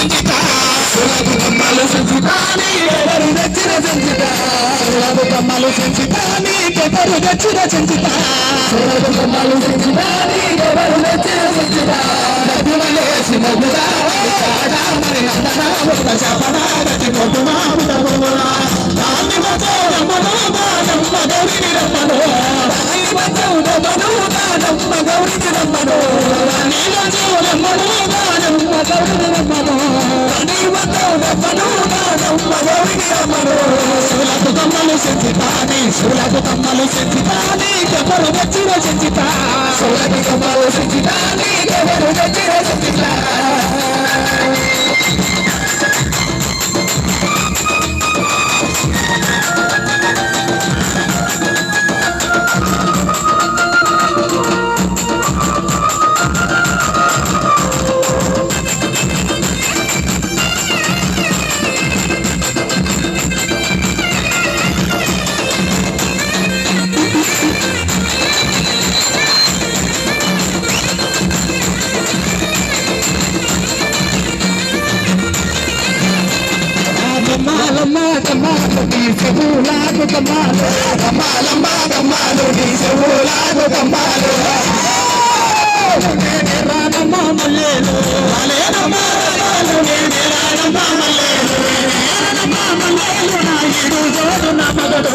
సంచిత సులభ కమ్మలు సంచిత నీకెవరు తెచ్చిన సంచిత సులభ కమ్మలు సంచిత నీకెవరు తెచ్చిన సంచిత సులభ కమ్మలు సంచిత నీకెవరు తెచ్చిన సంచిత డబ్బులేసి మగుడా కాడా మరి అందనా ఒక చెప్పడా గతి కొట్టుమా పుట్టబోలా దాన్ని మతో రమ్మను దానమ్మ గౌరిని రమ్మను దాన్ని మతో రమ్మను దానమ్మ గౌరిని రమ్మను నీలో చూడమ్మను దానమ్మ గౌరిని రమ్మను సెంచితాని సులకు కమ్మలు సెంచితాని గమ్మాలమ్మ గమ్మాలు నీ చెవులాగు గమ్మాలు గమ్మాలమ్మ గమ్మాలు నీ చెవులాగు గమ్మాలు నేనే రానమ్మ మల్లేలు రాలేనమ్మ రాను నేనే రానమ్మ మల్లేలు రానమ్మ మల్లేలు నా ఇడు జోడు నా మగడు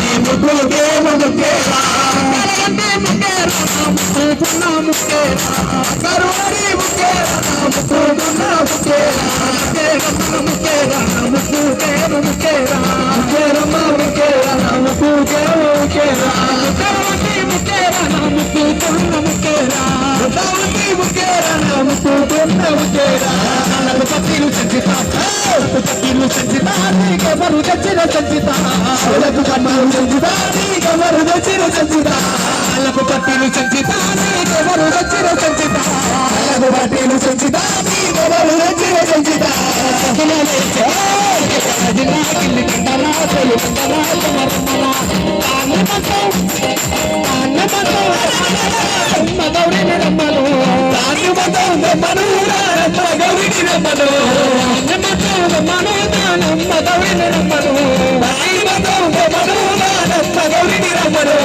నీ ముక్కుకేమ ముక్కేరా నీకెవరు తెచ్చిన చచ్చితా సోలకు కమ్మలు చచ్చితా నీకెవరు తెచ్చిన చచ్చితా అల్లకు పట్టిలు చచ్చితా నీకెవరు తెచ్చిన చచ్చితా అల్లకు పట్టిలు చచ్చితా నీకెవరు తెచ్చిన జిల్లా కిల్లి కంటరా చెల్లి కంటరా కుమరమ్మరా అన్నమతో అన్నమతో అమ్మ గౌరిని రమ్మను అన్నమతో రమ్మను అమ్మ గౌరిని రమ్మను అన్నమతో రమ్మను అమ్మ గౌరిని రమ్మను అన్నమతో గౌరిని రమ్మను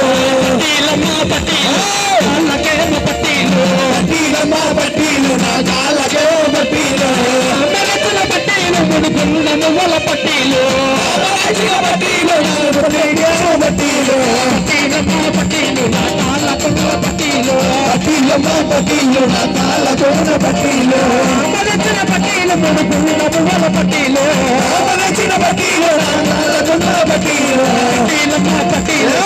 పట్టీలమ్మ పట్టీలు కాళ్ళకేమ పట్టీలు పట్టీలమ్మ పట్టీలు నా కాళ్ళకేమ పట్టీలు మెరచిన పట్టీలు ముడుకున్న మువ్వల పట్టీలు పట్టీలు పట్టీలు పట్టీలమ్మ పట్టీలు నా పట్టీలు పట్టీలమ్మ పట్టీలు నా పట్టీలు మెరచిన పట్టీలు ముడుకున్న పట్టీలు. పట్టీలు పట్టీలు పట్టీలమ్మ పట్టీలు